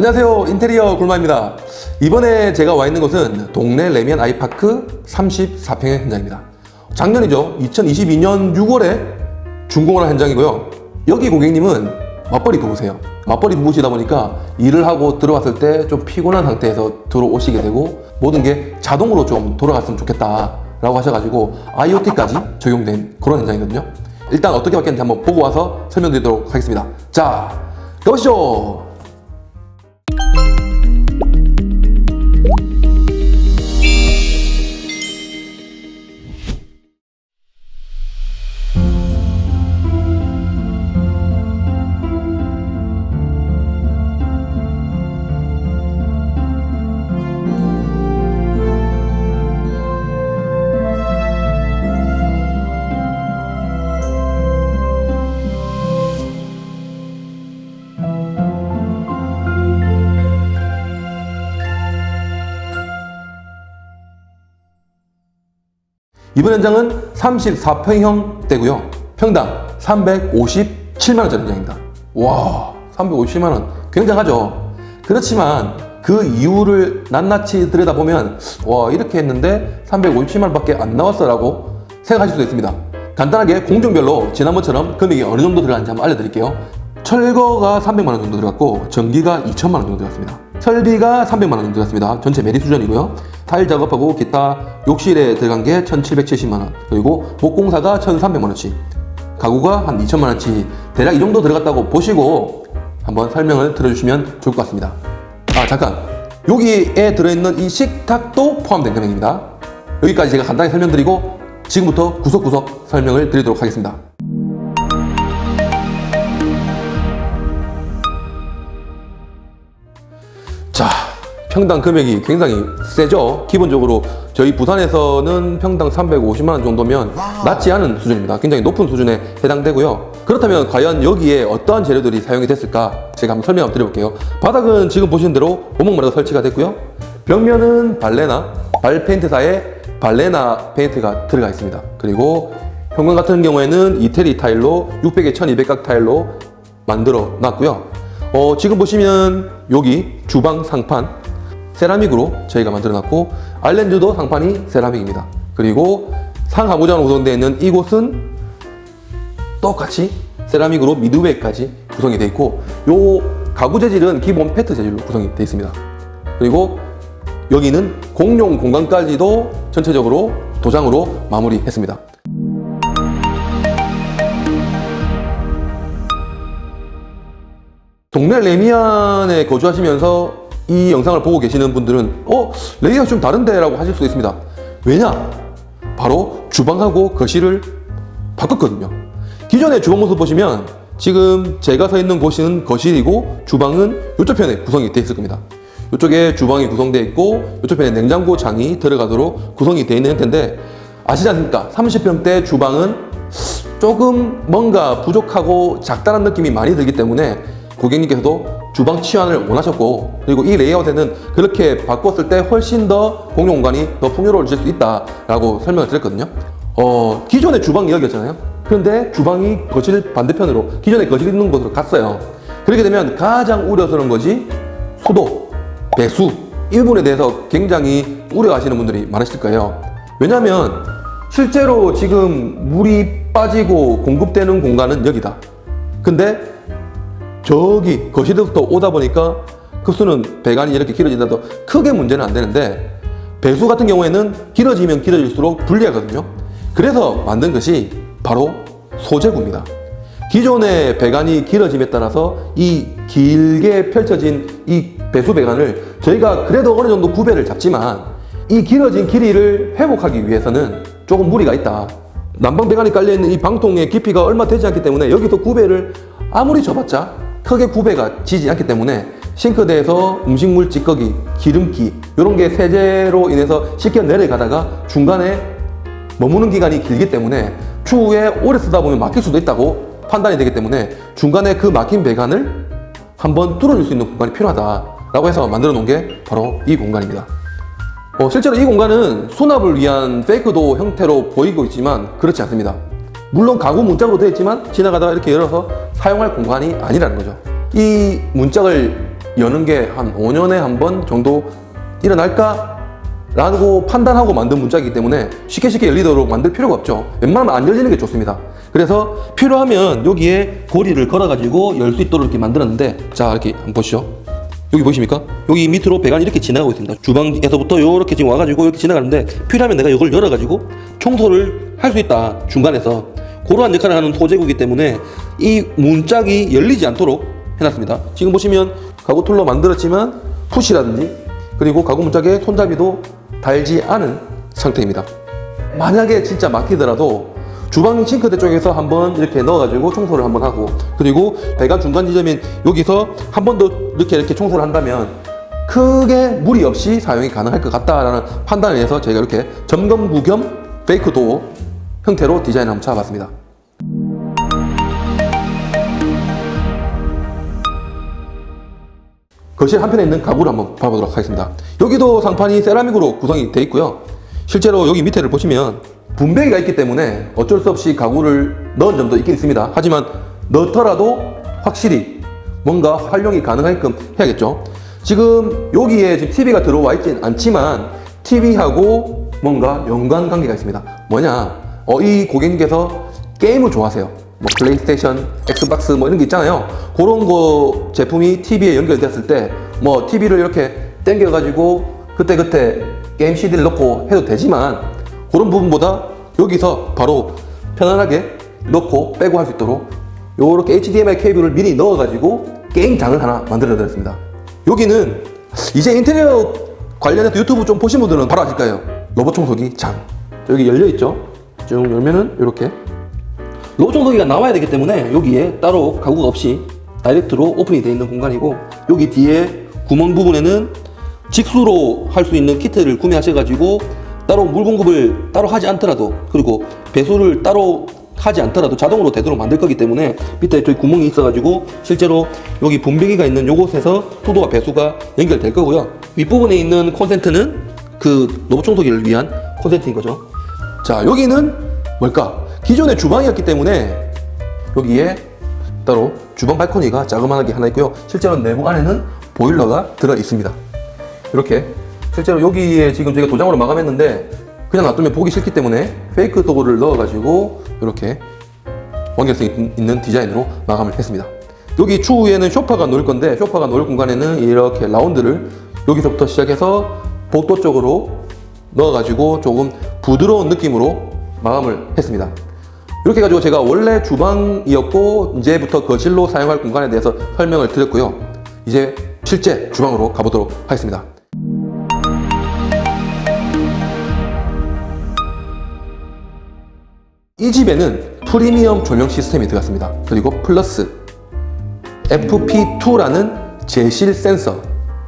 안녕하세요. 인테리어 굴마입니다. 이번에 제가 와 있는 곳은 동네 레미안 아이파크 34평의 현장입니다. 작년이죠. 2022년 6월에 준공을 한 현장이고요. 여기 고객님은 맞벌이 부부세요. 맞벌이 부부시다 보니까 일을 하고 들어왔을 때 좀 피곤한 상태에서 들어오시게 되고 모든 게 자동으로 좀 돌아갔으면 좋겠다 라고 하셔가지고 IoT까지 적용된 그런 현장이거든요. 일단 어떻게 바뀌었는지 한번 보고 와서 설명드리도록 하겠습니다. 자 가보시죠 이번 현장은 34평형대고요. 평당 357만 원짜리 현장입니다. 와, 357만 원. 굉장하죠? 그렇지만 그 이유를 낱낱이 들여다보면, 와, 이렇게 했는데 357만 원밖에 안 나왔어 라고 생각하실 수도 있습니다. 간단하게 공정별로 지난번처럼 금액이 어느 정도 들어가는지 한번 알려드릴게요. 철거가 300만 원 정도 들어갔고, 전기가 2천만 원 정도 들어갔습니다. 설비가 300만 원 정도 들어갔습니다. 전체 메리 수준이고요. 타일 작업하고 기타 욕실에 들어간 게 1770만원. 그리고 목공사가 1300만원치. 가구가 한 2천만원치. 대략 이 정도 들어갔다고 보시고 한번 설명을 들어주시면 좋을 것 같습니다. 아, 잠깐. 여기에 들어있는 이 식탁도 포함된 금액입니다. 여기까지 제가 간단히 설명드리고 지금부터 구석구석 설명을 드리도록 하겠습니다. 평당 금액이 굉장히 세죠. 기본적으로 저희 부산에서는 평당 350만 원 정도면 낮지 않은 수준입니다. 굉장히 높은 수준에 해당되고요. 그렇다면 과연 여기에 어떠한 재료들이 사용이 됐을까? 제가 한번 설명 드려볼게요. 바닥은 지금 보시는 대로 오목마루가 설치가 됐고요. 벽면은 발레나 발 페인트사의 발레나 페인트가 들어가 있습니다. 그리고 현관 같은 경우에는 이태리 타일로 600에 1200각 타일로 만들어 놨고요. 어, 지금 보시면 여기 주방 상판 세라믹으로 저희가 만들어 놨고 아일랜드도 상판이 세라믹입니다. 그리고 상하부장으로 구성되어 있는 이곳은 똑같이 세라믹으로 미드웨이까지 구성이 되어 있고 요 가구 재질은 기본 페트 재질로 구성이 되어 있습니다. 그리고 여기는 공용 공간까지도 전체적으로 도장으로 마무리했습니다. 동네 레미안에 거주하시면서 이 영상을 보고 계시는 분들은 어? 레이아웃 좀 다른데? 라고 하실 수도 있습니다. 왜냐? 바로 주방하고 거실을 바꿨거든요. 기존의 주방 모습 보시면 지금 제가 서 있는 곳은 거실이고 주방은 이쪽 편에 구성이 되어 있을 겁니다. 이쪽에 주방이 구성되어 있고 이쪽 편에 냉장고 장이 들어가도록 구성이 되어 있는 형태인데 아시지 않습니까? 30평대 주방은 조금 뭔가 부족하고 작다는 느낌이 많이 들기 때문에 고객님께서도 주방 치환을 원하셨고 그리고 이 레이아웃에는 그렇게 바꿨을 때 훨씬 더 공용 공간이 더 풍요로워질 수 있다라고 설명을 드렸거든요. 어, 기존의 주방 이야기였잖아요. 그런데 주방이 거실 반대편으로 기존에 거실 있는 곳으로 갔어요. 그렇게 되면 가장 우려스러운 것이 수도, 배수 이 부분에 대해서 굉장히 우려하시는 분들이 많으실 거예요. 왜냐하면 실제로 지금 물이 빠지고 공급되는 공간은 여기다. 근데 저기 거실부터 오다 보니까 그 수는 배관이 이렇게 길어진다도 크게 문제는 안 되는데 배수 같은 경우에는 길어지면 길어질수록 불리하거든요. 그래서 만든 것이 바로 소재구입니다. 기존의 배관이 길어짐에 따라서 이 길게 펼쳐진 이 배수 배관을 저희가 그래도 어느 정도 구배를 잡지만 이 길어진 길이를 회복하기 위해서는 조금 무리가 있다. 난방 배관이 깔려 있는 이 방통의 깊이가 얼마 되지 않기 때문에 여기서 구배를 아무리 줘봤자 크게 구배가 지지 않기 때문에 싱크대에서 음식물 찌꺼기, 기름기 이런 게 세제로 인해서 씻겨 내려가다가 중간에 머무는 기간이 길기 때문에 추후에 오래 쓰다 보면 막힐 수도 있다고 판단이 되기 때문에 중간에 그 막힌 배관을 한번 뚫어줄 수 있는 공간이 필요하다라고 해서 만들어 놓은 게 바로 이 공간입니다. 어, 실제로 이 공간은 수납을 위한 페이크도 형태로 보이고 있지만 그렇지 않습니다. 물론 가구 문짝으로 되어 있지만 지나가다가 이렇게 열어서 사용할 공간이 아니라는 거죠. 이 문짝을 여는 게 한 5년에 한 번 정도 일어날까? 라고 판단하고 만든 문짝이기 때문에 쉽게 쉽게 열리도록 만들 필요가 없죠. 웬만하면 안 열리는 게 좋습니다. 그래서 필요하면 여기에 고리를 걸어가지고 열 수 있도록 이렇게 만들었는데 자 이렇게 한번 보시죠. 여기 보이십니까? 여기 밑으로 배관이 이렇게 지나가고 있습니다. 주방에서부터 이렇게 지금 와가지고 이렇게 지나가는데 필요하면 내가 이걸 열어가지고 청소를 할 수 있다 중간에서 그러한 역할을 하는 소재구이기 때문에 이 문짝이 열리지 않도록 해놨습니다. 지금 보시면 가구 툴로 만들었지만 푸시라든지 그리고 가구 문짝에 손잡이도 달지 않은 상태입니다. 만약에 진짜 막히더라도 주방 싱크대 쪽에서 한번 이렇게 넣어가지고 청소를 한번 하고 그리고 배관 중간 지점인 여기서 한 번 더 이렇게 이렇게 청소를 한다면 크게 무리 없이 사용이 가능할 것 같다라는 판단을 해서 저희가 이렇게 점검 구 겸 페이크 도어 형태로 디자인을 한번 잡아봤습니다. 거실 한편에 있는 가구를 한번 봐보도록 하겠습니다. 여기도 상판이 세라믹으로 구성이 되어 있고요. 실제로 여기 밑에를 보시면 분배기가 있기 때문에 어쩔 수 없이 가구를 넣은 점도 있긴 있습니다. 하지만 넣더라도 확실히 뭔가 활용이 가능하게끔 해야겠죠. 지금 여기에 지금 TV가 들어와 있진 않지만 TV하고 뭔가 연관 관계가 있습니다. 뭐냐? 어, 이 고객님께서 게임을 좋아하세요. 뭐 플레이스테이션, 엑스박스 뭐 이런 게 있잖아요. 그런 거 제품이 TV에 연결됐을 때 뭐 TV를 이렇게 당겨가지고 그때그때 게임 CD를 넣고 해도 되지만 그런 부분보다 여기서 바로 편안하게 넣고 빼고 할 수 있도록 요렇게 HDMI 케이블을 미리 넣어가지고 게임장을 하나 만들어 드렸습니다. 여기는 이제 인테리어 관련해서 유튜브 좀 보신 분들은 바로 아실 거예요. 로봇 청소기 장. 여기 열려 있죠? 쭉 열면은 이렇게. 로봇 청소기가 나와야 되기 때문에 여기에 따로 가구가 없이 다이렉트로 오픈이 되어 있는 공간이고 여기 뒤에 구멍 부분에는 직수로 할 수 있는 키트를 구매하셔가지고 따로 물 공급을 따로 하지 않더라도 그리고 배수를 따로 하지 않더라도 자동으로 되도록 만들 거기 때문에 밑에 저기 구멍이 있어가지고 실제로 여기 분배기가 있는 요곳에서 수도와 배수가 연결될 거고요. 윗부분에 있는 콘센트는 그 로봇 청소기를 위한 콘센트인 거죠 자 여기는 뭘까? 기존의 주방이었기 때문에 여기에 따로 주방 발코니가 자그마하게 하나 있고요. 실제로 내부 안에는 보일러가 들어 있습니다. 이렇게 실제로 여기에 지금 저희가 도장으로 마감했는데 그냥 놔두면 보기 싫기 때문에 페이크 도구를 넣어가지고 이렇게 완결성 있는 디자인으로 마감을 했습니다. 여기 추후에는 쇼파가 놓을 건데 쇼파가 놓을 공간에는 이렇게 라운드를 여기서부터 시작해서 복도 쪽으로 넣어가지고 조금 부드러운 느낌으로 마감을 했습니다. 이렇게 해가지고 제가 원래 주방이었고 이제부터 거실로 사용할 공간에 대해서 설명을 드렸고요. 이제 실제 주방으로 가보도록 하겠습니다. 이 집에는 프리미엄 조명 시스템이 들어갔습니다. 그리고 플러스 FP2라는 제실 센서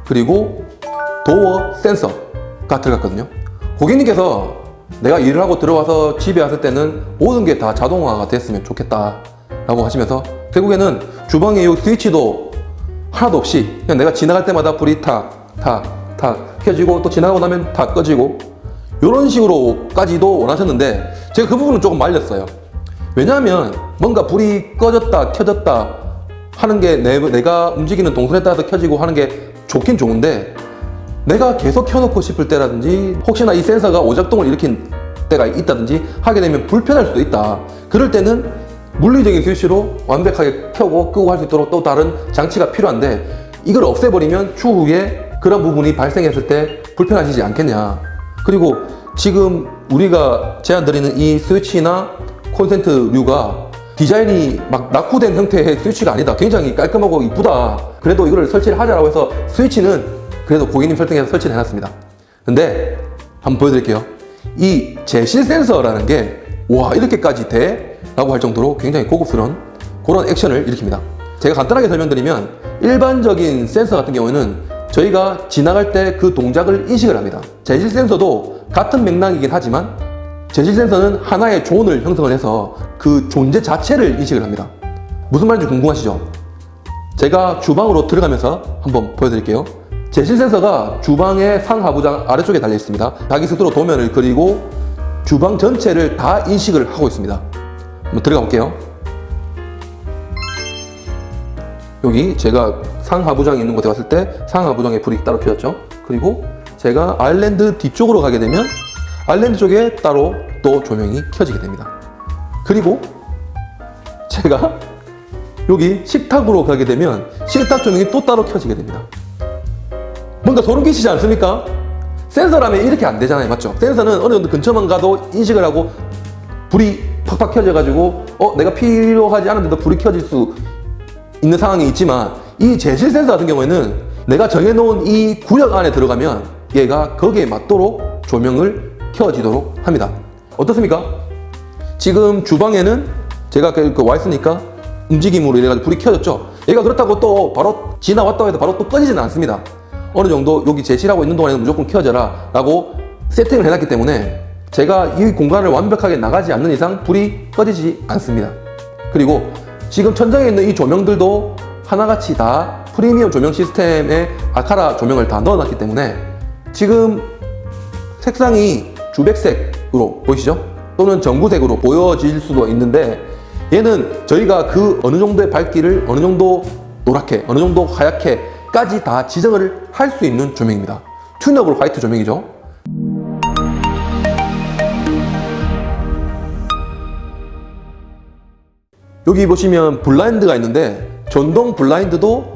그리고 도어 센서가 들어갔거든요. 고객님께서 내가 일을 하고 들어와서 집에 왔을 때는 모든 게 다 자동화가 됐으면 좋겠다 라고 하시면서 결국에는 주방에 이 스위치도 하나도 없이 그냥 내가 지나갈 때마다 불이 탁, 탁, 탁 켜지고 또 지나가고 나면 다 꺼지고 이런 식으로까지도 원하셨는데 제가 그 부분은 조금 말렸어요. 왜냐하면 뭔가 불이 꺼졌다 켜졌다 하는 게 내, 내가 움직이는 동선에 따라서 켜지고 하는 게 좋긴 좋은데 내가 계속 켜놓고 싶을 때라든지 혹시나 이 센서가 오작동을 일으킨 때가 있다든지 하게 되면 불편할 수도 있다. 그럴 때는 물리적인 스위치로 완벽하게 켜고 끄고 할 수 있도록 또 다른 장치가 필요한데 이걸 없애버리면 추후에 그런 부분이 발생했을 때 불편하시지 않겠냐. 그리고 지금 우리가 제안드리는 이 스위치나 콘센트류가 디자인이 막 낙후된 형태의 스위치가 아니다. 굉장히 깔끔하고 이쁘다. 그래도 이걸 설치를 하자라고 해서 스위치는 그래도 고객님 설정해서 설치를 해놨습니다. 근데 한번 보여드릴게요. 이 제실 센서라는 게 와 이렇게까지 돼? 라고 할 정도로 굉장히 고급스러운 그런 액션을 일으킵니다. 제가 간단하게 설명드리면 일반적인 센서 같은 경우에는 저희가 지나갈 때 그 동작을 인식을 합니다. 재질 센서도 같은 맥락이긴 하지만 재질 센서는 하나의 존을 형성을 해서 그 존재 자체를 인식을 합니다. 무슨 말인지 궁금하시죠? 제가 주방으로 들어가면서 한번 보여드릴게요. 제실 센서가 주방의 상하부장 아래쪽에 달려 있습니다. 자기 스스로 도면을 그리고 주방 전체를 다 인식을 하고 있습니다. 한번 들어가 볼게요. 여기 제가 상하부장이 있는 곳에 왔을 때 상하부장의 불이 따로 켜졌죠. 그리고 제가 아일랜드 뒤쪽으로 가게 되면 아일랜드 쪽에 따로 또 조명이 켜지게 됩니다. 그리고 제가 여기 식탁으로 가게 되면 식탁 조명이 또 따로 켜지게 됩니다. 뭔가 소름 끼치지 않습니까? 센서라면 이렇게 안 되잖아요. 맞죠? 센서는 어느 정도 근처만 가도 인식을 하고 불이 팍팍 켜져가지고 어 내가 필요하지 않은데도 불이 켜질 수 있는 상황이 있지만 이 제실 센서 같은 경우에는 내가 정해놓은 이 구역 안에 들어가면 얘가 거기에 맞도록 조명을 켜지도록 합니다. 어떻습니까? 지금 주방에는 제가 그, 그와 있으니까 움직임으로 이래가지고 불이 켜졌죠. 얘가 그렇다고 또 바로 지나왔다고 해도 바로 또 꺼지지는 않습니다. 어느 정도 여기 제시하고 있는 동안에는 무조건 켜져라 라고 세팅을 해놨기 때문에 제가 이 공간을 완벽하게 나가지 않는 이상 불이 꺼지지 않습니다. 그리고 지금 천장에 있는 이 조명들도 하나같이 다 프리미엄 조명 시스템에 아카라 조명을 다 넣어놨기 때문에 지금 색상이 주백색으로 보이시죠? 또는 전구색으로 보여질 수도 있는데 얘는 저희가 그 어느 정도의 밝기를 어느 정도 노랗게 어느 정도 하얗게 까지 다 지정을 할 수 있는 조명입니다. 튜너블 화이트 조명이죠. 여기 보시면 블라인드가 있는데 전동 블라인드도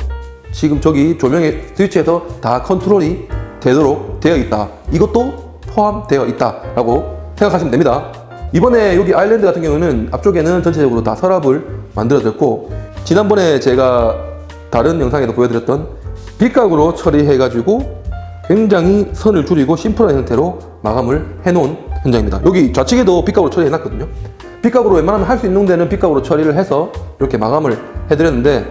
지금 저기 조명의 스위치에서 다 컨트롤이 되도록 되어 있다. 이것도 포함되어 있다라고 생각하시면 됩니다. 이번에 여기 아일랜드 같은 경우는 앞쪽에는 전체적으로 다 서랍을 만들어졌고 지난번에 제가 다른 영상에도 보여드렸던 빗각으로 처리해가지고 굉장히 선을 줄이고 심플한 형태로 마감을 해놓은 현장입니다. 여기 좌측에도 빗각으로 처리해놨거든요. 빗각으로 웬만하면 할 수 있는 데는 빗각으로 처리를 해서 이렇게 마감을 해드렸는데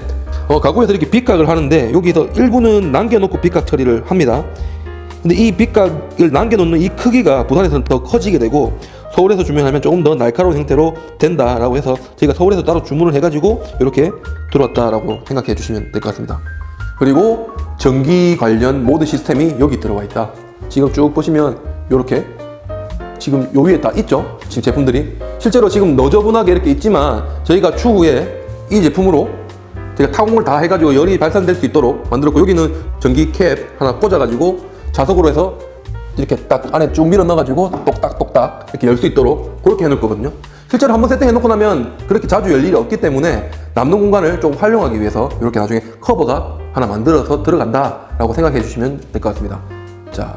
어, 가구에서 이렇게 빗각을 하는데 여기서 일부는 남겨놓고 빗각 처리를 합니다. 근데 이 빗각을 남겨놓는 이 크기가 부산에서는 더 커지게 되고 서울에서 주문하면 조금 더 날카로운 형태로 된다라고 해서 저희가 서울에서 따로 주문을 해가지고 이렇게 들어왔다라고 생각해 주시면 될 것 같습니다. 그리고 전기 관련 모드 시스템이 여기 들어와 있다. 지금 쭉 보시면 이렇게 지금 요 위에 다 있죠? 지금 제품들이 실제로 지금 너저분하게 이렇게 있지만 저희가 추후에 이 제품으로 제가 타공을 다 해가지고 열이 발산될 수 있도록 만들었고 여기는 전기 캡 하나 꽂아가지고 자석으로 해서 이렇게 딱 안에 쭉 밀어 넣어가지고 똑딱똑딱 이렇게 열 수 있도록 그렇게 해놓을 거거든요. 실제로 한번 세팅해놓고 나면 그렇게 자주 열 일이 없기 때문에 남는 공간을 좀 활용하기 위해서 이렇게 나중에 커버가 하나 만들어서 들어간다라고 생각해 주시면 될 것 같습니다. 자,